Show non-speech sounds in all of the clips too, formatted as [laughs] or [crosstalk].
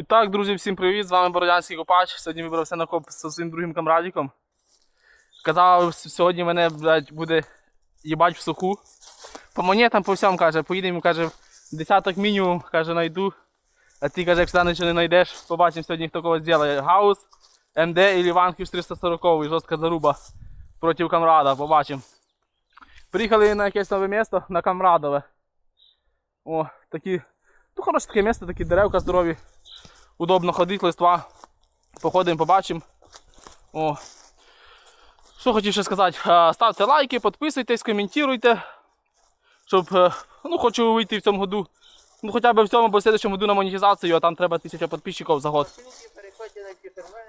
І так, друзі, всім привіт! З вами Бородянський Копач. Сьогодні вибрався на коп зі своїм другим камрадиком. Казав, сьогодні мене блядь, буде їбать в суху. По монетам, по всьому каже, поїдемо, каже, десяток мінімум, каже, найду. А ти каже, якщо нічого не знайдеш, побачимо сьогодні, хто кого зробить. Гаус, МД і Іванків 340 жорстка заруба проти камрада, побачимо. Приїхали на якесь нове місто, на Камрадове. О, такі, ну хороше таке місто, такі деревка здорові. Удобно ходити, листва. Походимо, побачимо. О. Що хотів ще сказати? Е, Ставте лайки, підписуйтесь, коментуйте. Щоб, е, ну, хочу вийти в цьому году. Ну хоча б в цьому, бо в следующому году на монетизацію, а там треба тисяча підписчиків за год.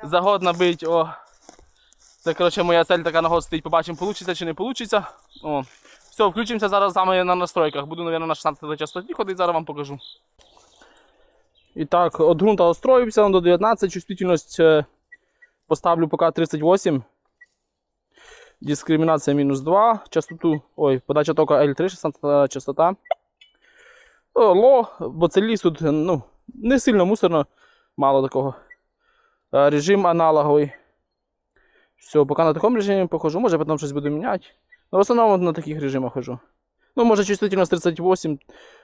За год набить, о. Це, коротше, моя цель така на год стоїть. Побачимо, вийде чи не вийде. О. Все, включимося зараз саме на настройках. Буду, мабуть, на 16 частоті ходити, зараз вам покажу. І так, від ґрунта остроївся до 19, чувствительність е, поставлю поки 38. Дискримінація мінус 2, частоту, ой, подача тока L3, 16 частота. О, ло, бо це ліс тут, ну, не сильно мусорно, мало такого. Е, Режим аналоговий. Все, поки на такому режимі похожу, може потім щось буду міняти. Ну, в основному на таких режимах хожу. Ну, може чувствительність 38,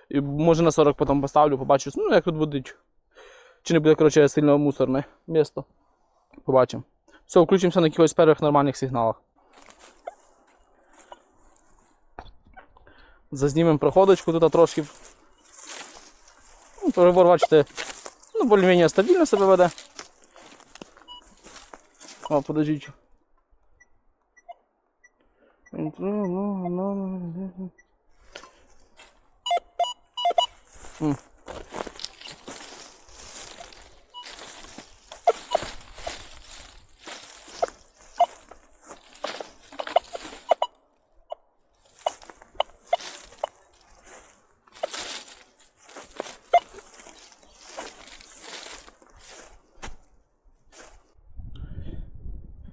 і може на 40 потім поставлю, побачу, ну, як тут буде. Чи не буде, коротше, сильно мусорне місто. Побачимо. Все, включимося на якихось перших нормальних сигналах. Зазнімемо проходочку тут трошки. Ну, перебор, бачите, ну, більш-менш стабільно себе веде. О, подождіть.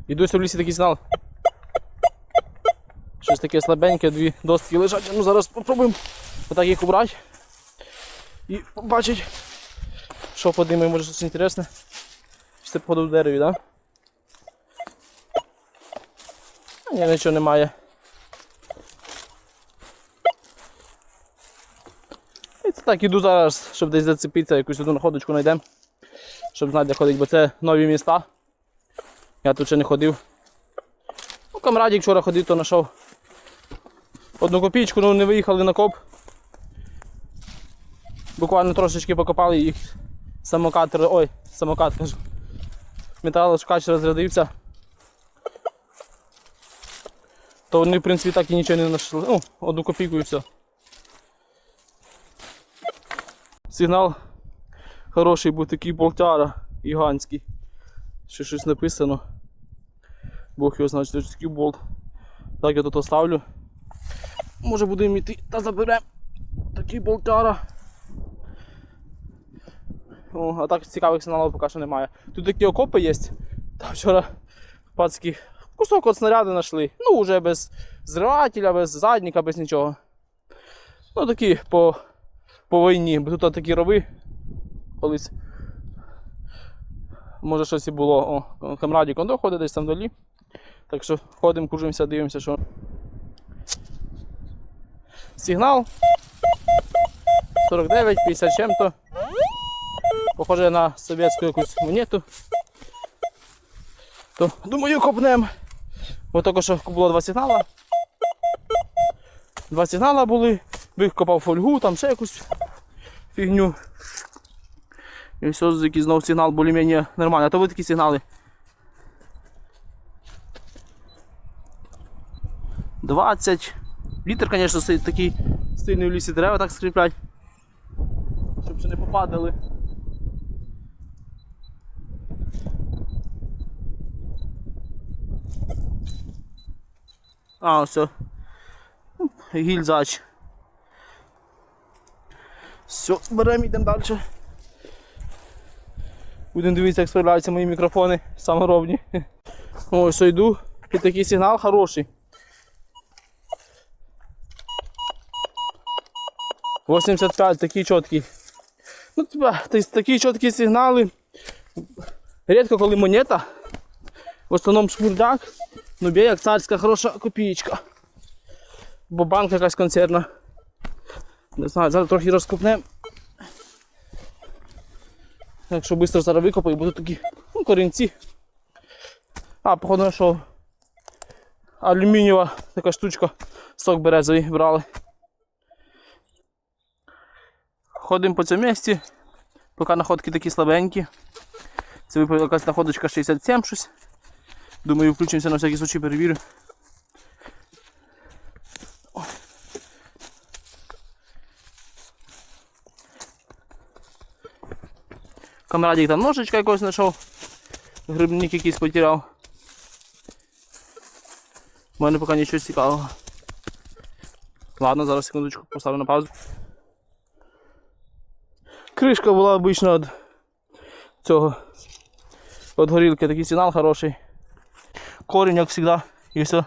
Ідуся в лісі такий сигнал. Щось таке слабеньке, дві доски лежать. Ну зараз спробуємо отак їх убрати. І побачить, що подимає, може щось інтересне. Це походу в дереві, так? Да? Ні, нічого немає. І це так, іду зараз, щоб десь зацепитися, якусь одну находочку знайдемо. Щоб знати, де ходить, бо це нові міста. Я тут ще не ходив. Ну, камрадік вчора ходив, то знайшов одну копійку, ну не виїхали на коп. Буквально трошечки покопали їх. Самокат, ой, самокат кажу. Металошукач розрядився. То вони, в принципі, так і нічого не знайшли. Ну, одну копійку і все. Сигнал хороший був такий болтяра гігантський. Ще щось написано. Бог його що такий болт. Так я тут оставлю. Може будемо йти та заберемо такий болтяра. А так цікавих сигналів поки що немає. Тут такі окопи є. Та вчора пацки кусок від снаряду знайшли. Ну, вже без зривателя, без задника, без нічого. Ну такі по, по війні. Бо тут такі рови колись. Може щось і було. О, камрадік он доходить десь там вдалі. Так що ходимо, кружимося, дивимося, що. Сигнал 49, 50 чим-то. Похоже на совєтську якусь монету. То думаю копнем. Бо тільки що було два сигнала. Два сигнала були, викопав фольгу, там ще якусь фігню. І все, який знов сигнал більш-менш нормальний. А то ви такі сигнали. 20. Вітер, звісно, такий сильний в лісі дерева так скріплять. Щоб ще не попадали. А, все. Гільзач. Все, беремо, йдемо далі. Будемо дивитися, як справляються мої мікрофони саморобні. Ось йду. І такий сигнал хороший. 85, такий чіткий. Ну, такі чіткі сигнали. Рідко коли монета. В основному шмурдяк. Ну б'є як царська хороша копієчка. Бо банка якась концерна. Не знаю, зараз трохи розкопнемо. Якщо швидко зараз викопаю, будуть такі ну, корінці. А, походу, що алюмінієва така штучка, сок березовий брали. Ходимо по цьому місці, поки находки такі слабенькі. Це випала якась находочка 67 щось. Думаю, включимося на всякий случай, перевірю. О. Камрадик там ножичка якогось знайшов. Грибник якийсь потеряв. У мене поки нічого цікавого. Ладно, зараз секундочку поставлю на паузу. Кришка була обична від цього. Від горілки такий сигнал хороший. Корінь, як завжди, і все.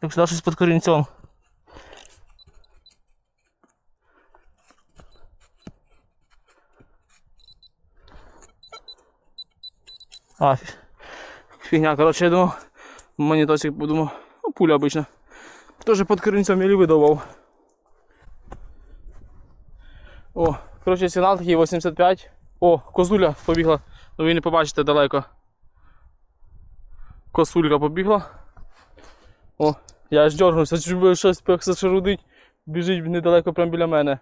Так що щось під корінцем. А, фі- фігня, коротше, я думав, монітосик подумав, ну, пуля обична. Тоже під корінцем я видавав. О, коротше, сигнал такий 85. О, козуля побігла. Ну ви не побачите далеко. Косулька побігла. О, я аж дергнувся, щоб щось пекся шарудить. Біжить недалеко прямо біля мене.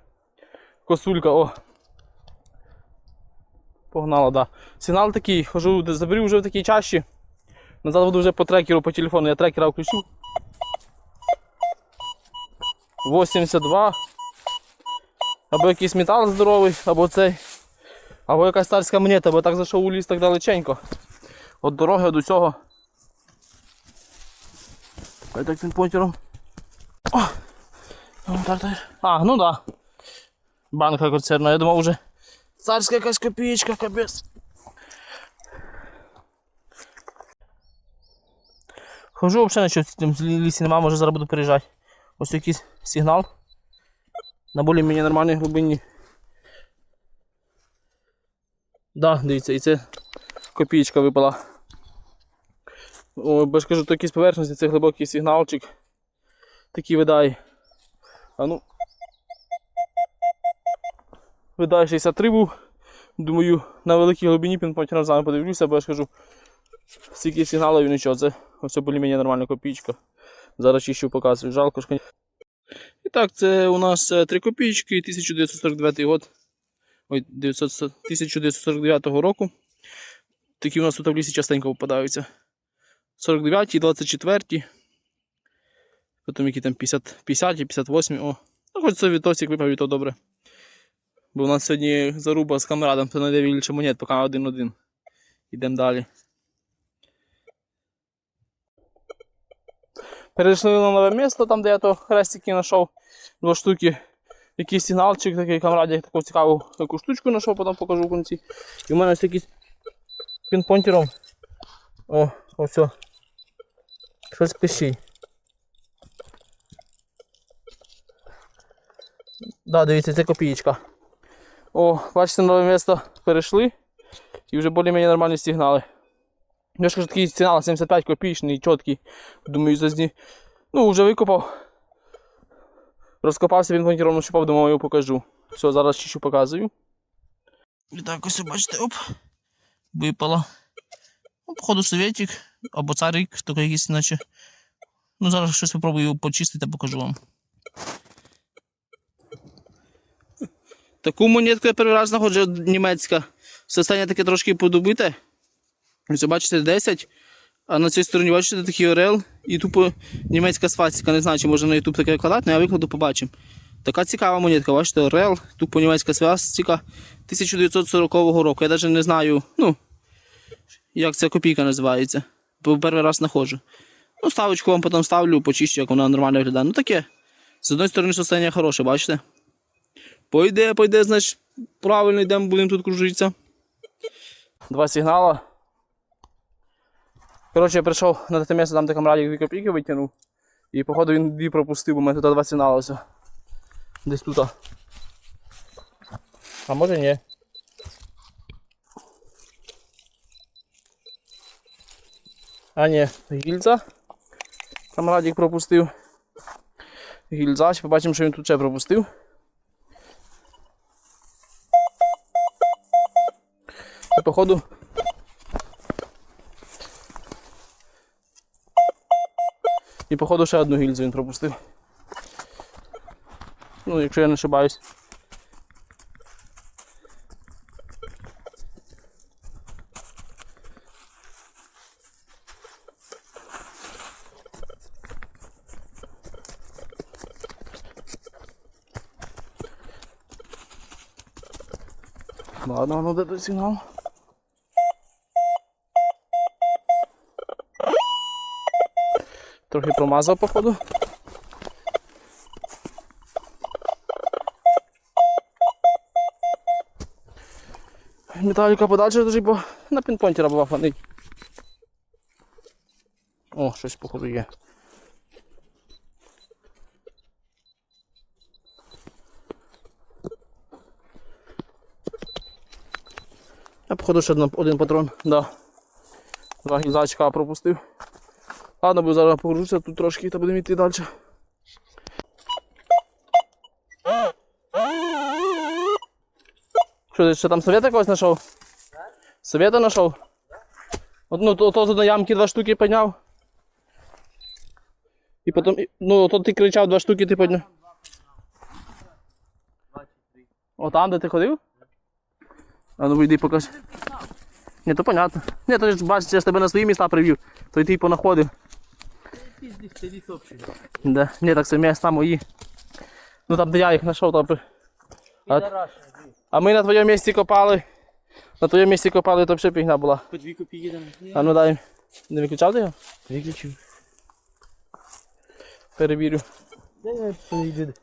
Косулька, о. Погнала, да. Сигнал такий, хожу, заберу вже в такій чаші. Назад буду вже по трекеру по телефону. Я трекера включу. 82. Або якийсь метал здоровий, або цей. Або якась царська монета, бо так зайшов у ліс так далеченько. От дороги до усього. Ой, так цим понтером. А, ну да. Банка концерна, я думав вже. Царська якась копієчка, капець. Хожу взагалі нічого в цьому лісі нема, може зараз буду переїжджати. Ось якийсь сигнал. На більш-менш нормальній глибині. Да, дивіться, і це копієчка випала. Ой, бо ж кажу, то якийсь поверхності, це глибокий сигналчик. Такий видає. А ну. Видає 63 був. Думаю, на великій глибині пінпонтер з вами подивлюся, бо я ж кажу, стільки сигналів і нічого, це ось більш-менш нормальна копійка. Зараз чищу показую. Жалко ж. І так, це у нас е, три копійки, 1949 год. Ой, 900 1949 року. Такі у нас тут в лісі частенько попадаються. 49, 24. Потім які там 50, 50 58. О, ну хоч це відтосик випав, і то добре. Бо у нас сьогодні заруба з камрадом, то знайде більше монет, поки один-один. Йдемо далі. Перейшли на нове місто, там де я то хрестики знайшов. Два штуки. Якийсь сигналчик, такий камрадик, таку цікаву таку штучку знайшов, потім покажу в кінці. І в мене ось якийсь пінпонтером. О, ось. все. Щось пишіть. Да, дивіться, це копієчка. О, бачите, нове місто перейшли. І вже більш-менш нормальні сигнали. Я ж кажу, такий сигнал 75 копійчний, чіткий. Думаю, зазні. Ну, вже викопав. Розкопався він понтіровно щупав, думаю, його покажу. Все, зараз чищу показую. І так, ось бачите, оп. Випало. Ну, походу советик або царик, такий якийсь наче. Ну, зараз щось спробую почистити, покажу вам. Таку монетку я перший раз знаходжу німецька. Состояння таке трошки подобите. Ось бачите 10. А на цій стороні бачите такий орел і тупо німецька свастика. Не знаю, чи можна на YouTube таке викладати, але я викладу побачимо. Така цікава монетка, бачите, орел, тупо німецька свастика 1940 року. Я навіть не знаю, ну, як ця копійка називається. Бо перший раз знаходжу. Ну, ставочку вам потім ставлю, почищу, як вона нормально виглядає. Ну таке. З одної сторони состояння хороше, бачите? Пойде, пойде, значить, правильно йдемо, будемо тут кружитися. Два сигнала. Коротше, я прийшов на те місце, там де камрадик 2 копійки витягнув. І походу він дві пропустив, бо мене тут два ціналося. Десь тут. А може ні. А ні, гільза. Там пропустив. Гільза, ще побачимо, що він тут ще пропустив. І походу. І походу ще одну гільзу він пропустив. Ну, якщо я не ошибаюсь. Ладно, ну той сигнал? Трохи промазав, походу. Металіка подальше дуже, бо на пінпонті була фанить. О, щось походу є. Я походу ще один патрон, да. Два гільзачка пропустив. Ладно, бо зараз погружуся тут трошки та будемо йти далі. Що ти ще там совета когось знайшов? Совета знайшов? От, ну, то, то з одної ямки два штуки підняв. І потім, ну, то ти кричав два штуки, ти підняв. О, там, де ти ходив? А ну вийди покажи. Ні, то понятно. Ні, то ж бачиш, я ж тебе на свої міста привів, то й ти понаходив. Да. Ні, так це місця мої. Ну там де я їх знайшов, там. А, а ми на твоєму місці копали. На твоєму місці копали, то взагалі фігня була. По дві копійки там. А ну дай. Не виключав ти його? Виключив. Перевірю. Дай я подійди.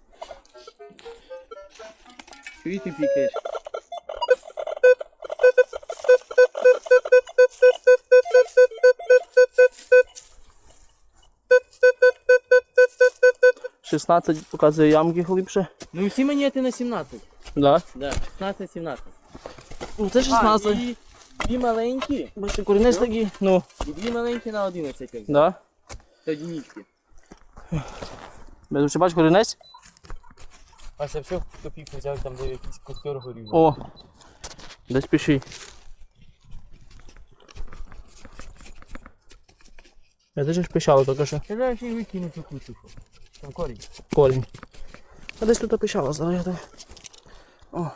Чуї ти пікаєш? — 16 показує ямки глибше. Ну всі монети на 17. Да. Да, 16-17. Ну це А, і дві маленькі. Бачите, корінець такий. Ну, І дві маленькі на 11. як да. Та одинички. Без бачиш корінець? А це все копійку взяв, там де якийсь костер горів. О. Десь пиши. Я теж пищало тільки що. Та дай ще й викину цю кучу. що. Там корінь. Корінь. А десь тут пищало, зараз. О,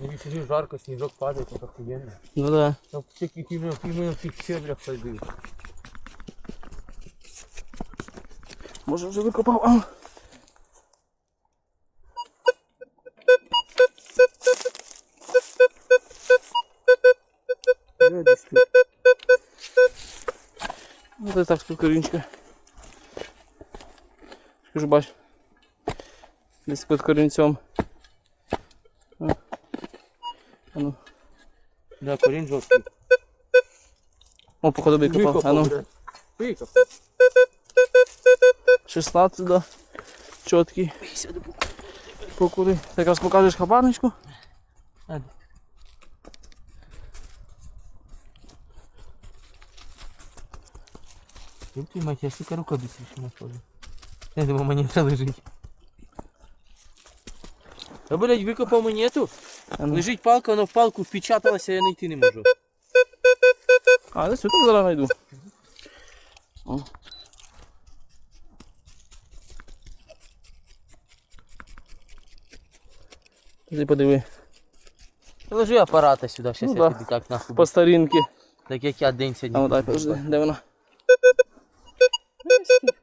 Мені сидів жарко, сніжок падає, так охуєнно. ну да. Там всякі півно, півно в цих ходив. Може вже викопав. А. Ну це так з корінчика. Скажу, бач. Десь під корінцем. А. А ну. Да, корінь жорсткий. О, походу викопав. А ну. да. Викопав. 16, да. Чіткий. Покури. Ти якраз покажеш хабарничку. Твою мать, я сука рука быстрее. Я думаю, монета лежить. А, блядь, викопав монету, А, ну. лежить палка, вона в палку впечаталася, я знайти не можу. а десь тут зараз знайду. О. Ти подиви. Ложи апарата сюди, щас Ну я да. тобі так нахуй. По старинки. Так як я день А ну дай, подожди, де вона?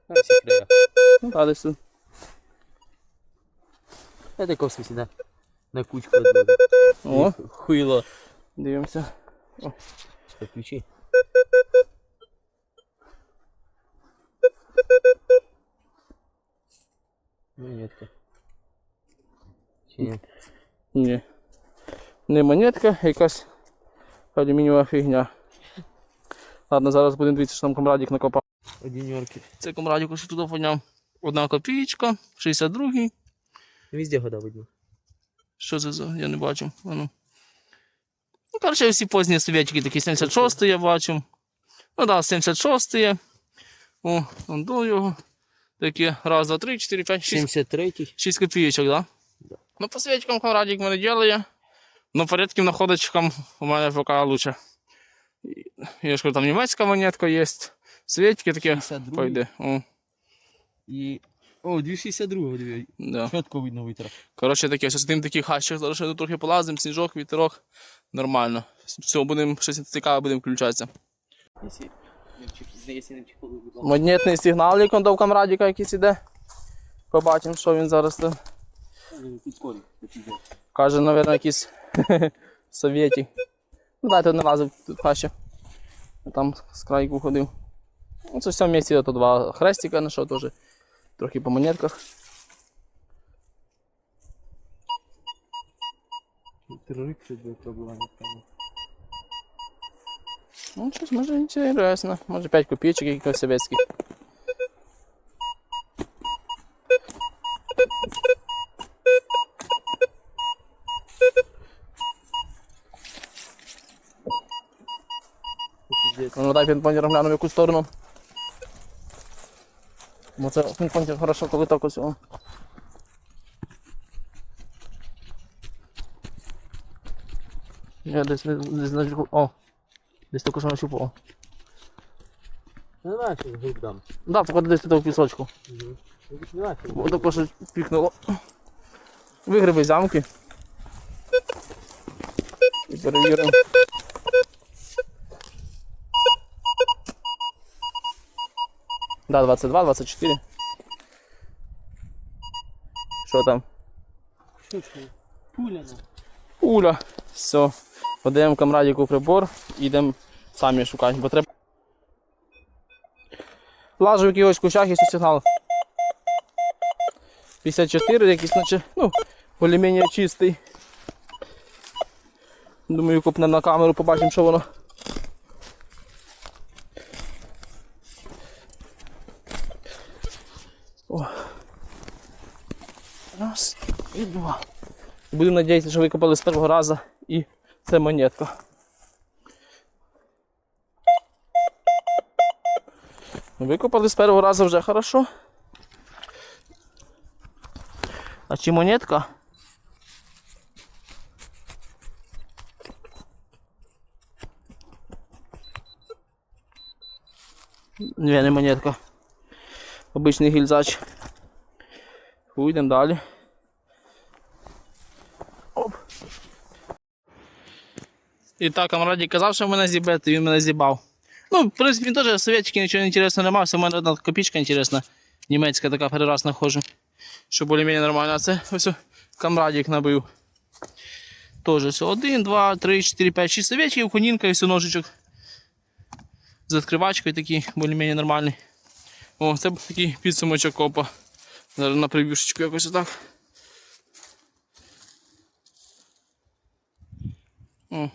На всі края. Ну, десь тут. Я так ось сюди. На кучку. О, Хуйло. дивимося. Ключи. Монетка. Чи ні? Ні. Не монетка, якась алюмінієва фігня. Ладно, зараз будемо дивитися, що там комрадик накопав. Одинерки. Це комрадіку, що туди поняв. Одна копійка, 62-й. Везде года видно. Що це за? Я не бачу. Ну. Ну, коротше, всі позні совєтики такі 76 я бачу. Ну так, да, 76 є. О, он до його. Такі раз, два, три, чотири, п'ять, шість. 73-й. 6 копійочок, да? Да. Ну, по свічкам квадратик мене ділає. Ну, по рідким находочкам у мене поки лучше. Я ж кажу, там німецька монетка є. Свічки такі 62-й. пойде. О, І... О, 262 диви. да. Чітко видно вітер. Коротше, таке, ось з тим таких хащах, зараз ще трохи полазимо, сніжок, вітерок. Нормально. Все, будемо щось цікаве, будемо включатися. Магнітний сигнал, як он до камрадіка якийсь іде. Побачимо, що він зараз там. Тут. Каже, мабуть, якийсь [laughs] совєтік. Ну дайте не лазив тут хаще. Там з крайку ходив. Ну, це все в місті ото два хрестика знайшов теж. Трохи по монетках. Терорик щось буде пробування. певно. Ну, щось може інтересно. Може 5 копійочок якихось совєтських. Пиздец. Ну дай пінпонтер гляну в яку сторону. Бо це пінпонтер хорошо, коли так ось. о. Я десь десь не О! Десь що нащупав. Не знаю, що груб дам. Да, походу десь тут в пісочку. Бо тако що пікнуло. Вигриби замки. І перевіримо. Да, 22, 24. Що там? Пуля. ну. Все. Подаємо камрадіку прибор і йдемо самі шукати, бо треба. Лажу в якихось кущах і сигнал. 54, якийсь наче, ну, більш-менш чистий. Думаю, купне на камеру, побачимо, що воно. Раз і два. Будемо надіятися, що викопали з першого разу і це монетка. Викопали з першого разу вже хорошо. А чи монетка? Ні, не монетка. Обичний гільзач. Уйдемо далі. Оп. І так, Амраді казав, що мене зібити, він мене зібав. Ну, в принципі, він теж совєтський, нічого інтересного немає, все в мене одна копічка інтересна, німецька така перераз знаходжу. Що більш-менш нормально. А це ось камрадік набив. Тоже все. Один, два, три, чотири, п'ять, шість совєтських, конінка і все ножичок. З відкривачкою такий, більш-менш нормальний. О, це такий підсумочок копа. Зараз на прибюшечку якось отак. О,